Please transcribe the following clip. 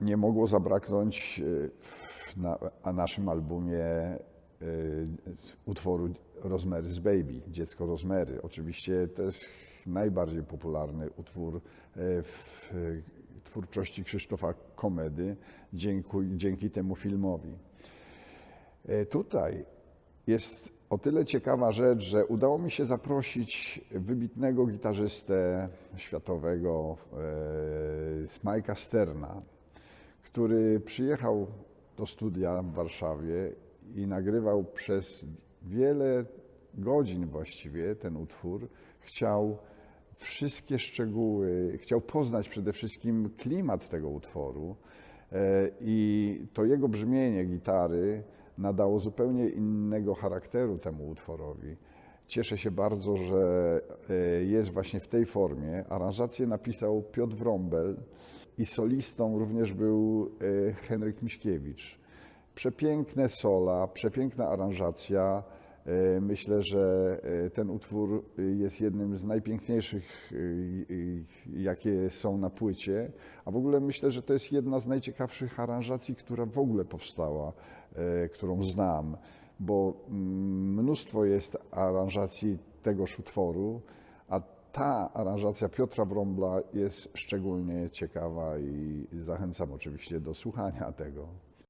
nie mogło zabraknąć e, na, naszym albumie e, utworu Rosemary's Baby, Dziecko Rozmery. Oczywiście to jest najbardziej popularny utwór e, w twórczości Krzysztofa Komedy dzięki, dzięki temu filmowi. Tutaj jest o tyle ciekawa rzecz, że udało mi się zaprosić wybitnego gitarzystę światowego Mike'a Sterna, który przyjechał do studia w Warszawie i nagrywał przez wiele godzin właściwie ten utwór. Chciał wszystkie szczegóły, chciał poznać przede wszystkim klimat tego utworu e, i to jego brzmienie gitary nadało zupełnie innego charakteru temu utworowi. Cieszę się bardzo, że e, jest właśnie w tej formie. Aranżację napisał Piotr Wrąbel i solistą również był e, Henryk Miśkiewicz. Przepiękne sola, przepiękna aranżacja. E, Myślę, że ten utwór jest jednym z najpiękniejszych, jakie są na płycie. A w ogóle myślę, że to jest jedna z najciekawszych aranżacji, która w ogóle powstała, którą znam, bo mm, mnóstwo jest aranżacji tegoż utworu, a ta aranżacja Piotra Wrąbla jest szczególnie ciekawa i zachęcam oczywiście do słuchania tego.